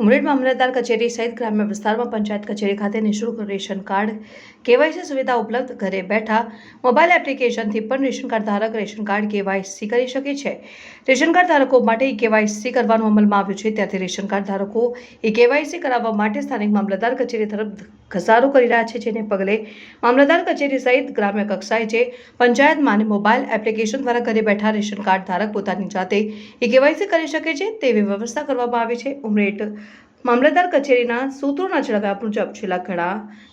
ઉમરેડ મામલતદાર કચેરી સહિત ગ્રામ્ય વિસ્તારમાં પંચાયત કચેરી ખાતે નિઃશુલ્ક રેશન કાર્ડ, કેવાયસી સુવિધા ઉપલબ્ધ ઘરે બેઠા મોબાઈલ એપ્લિકેશનથી પણ રેશન કાર્ડ ધારક રેશન કાર્ડ કેવાયસી કરી શકે છે. રેશન કાર્ડ ધારકો માટે ઈ કેવાયસી કરવાનું અમલમાં આવ્યું છે. ત્યાંથી રેશન કાર્ડ ધારકો ઈ કેવાયસી કરાવવા માટે સ્થાનિક મામલતદાર કચેરી તરફ ઘસારો કરી રહ્યા છે. જેને પગલે મામલતદાર કચેરી સહિત ગ્રામ્ય કક્ષાએ જે પંચાયતમાં અને મોબાઈલ એપ્લિકેશન દ્વારા ઘરે બેઠા રેશન કાર્ડ ધારક પોતાની જાતે ઈ કેવાયસી કરી શકે છે. તેવી વ્યવસ્થા કરવામાં આવી છે. ઉમરેઠ મામલતદાર કચેરીના સૂત્રોના જણાવ્યા મુજબ છેલ્લા ઘણા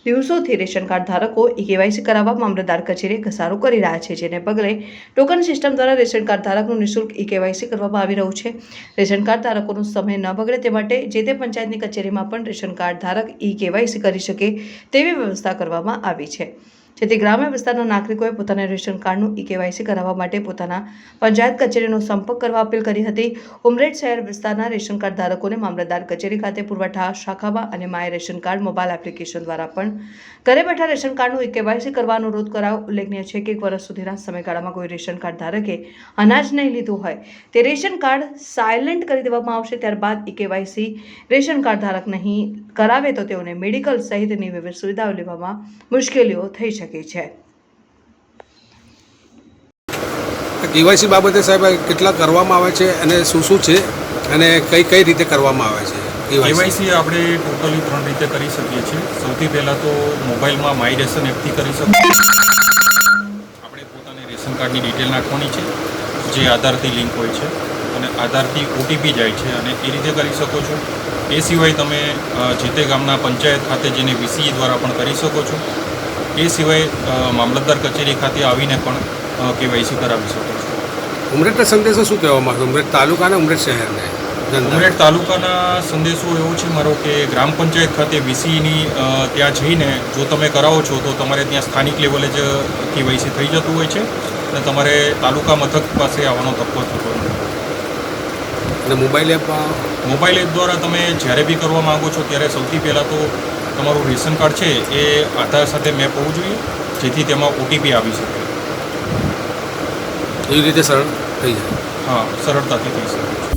દિવસોથી રેશન કાર્ડ ધારકો એ કેવાયસી કરાવવા મામલતદાર કચેરીએ ઘસારો કરી રહ્યા છે, જેને પગલે ટોકન સિસ્ટમ દ્વારા રેશન કાર્ડ ધારકનું નિઃશુલ્ક ઈ કેવાયસી કરવામાં આવી રહ્યું છે. રેશન કાર્ડ ધારકોનો સમય ન બગડે તે માટે જે તે પંચાયતની કચેરીમાં પણ રેશન કાર્ડ ધારક ઈ કેવાયસી કરી શકે તેવી વ્યવસ્થા કરવામાં આવી છે. જેથી ગ્રામ્ય વિસ્તારના નાગરિકોએ પોતાના રેશન કાર્ડનું ઈ કેવાયસી કરાવવા માટે પોતાના પંચાયત કચેરીનો સંપર્ક કરવા અપીલ કરી હતી. ઉમરેઠ શહેર વિસ્તારના રેશન કાર્ડ ધારકોને મામલતદાર કચેરી ખાતે પુરવઠા શાખામાં અને my ration card mobile application દ્વારા પણ ઘરે બેઠા રેશન કાર્ડનું ઈ કેવાયસી કરવાનો અનુરોધ કરાવ ઉલ્લેખનીય છે કે એક વર્ષ સુધીના સમયગાળામાં કોઈ રેશન કાર્ડ ધારકે અનાજ નહીં લીધું હોય તે રેશન કાર્ડ સાયલેન્ટ કરી દેવામાં આવશે. ત્યારબાદ ઈ કેવાયસી રેશન કાર્ડ ધારક નહીં કરાવે તો તેઓને મેડિકલ સહિતની વિવિધ સુવિધાઓ લેવામાં મુશ્કેલીઓ થઈ શકે છે. કેવાયસી બાબતે સાહેબ કેટલા કરવામાં આવે છે અને શું શું છે અને કઈ કઈ રીતે કરવામાં આવે છે કેવાયસી? આપણે ટોટલી ત્રણ રીતે કરી શકીએ છીએ. સૌથી પહેલાં તો મોબાઈલમાં માય રેશન એપથી કરી શકીએ. આપણે પોતાની રેશન કાર્ડની ડિટેલ નાખવાની છે જે આધારથી લિંક હોય છે અને આધારથી ઓટીપી જાય છે અને એ રીતે કરી શકો છો. એ સિવાય તમે જે તે ગામના પંચાયત ખાતે જેને વીસીઈ દ્વારા પણ કરી શકો છો. એ સિવાય મામલતદાર કચેરી ખાતે આવીને પણ કેવાયસી કરાવી શકો છો. ઉમરેઠના સંદેશો શું કહેવામાં આવે? ઉમરેઠ તાલુકાના ઉમરેઠ શહેરને? ઉમરેઠ તાલુકાના સંદેશો એવો છે મારો કે ગ્રામ પંચાયત ખાતે વીસીની ત્યાં જઈને જો તમે કરાવો છો તો તમારે ત્યાં સ્થાનિક લેવલે જ કેવાયસી થઈ જતું હોય છે અને તમારે તાલુકા મથક પાસે આવવાનો તકવો થતો અને મોબાઈલ એપ મોબાઈલ એપ દ્વારા તમે જ્યારે બી કરવા માગો છો ત્યારે સૌથી પહેલાં તો તમારું રેશન કાર્ડ છે એ આધાર સાથે મેપ હોવું જોઈએ જેથી તેમાં ઓટીપી આવી શકે. એવી રીતે સરળ થઈ જાય. હા સરળતાથી થઈ શકે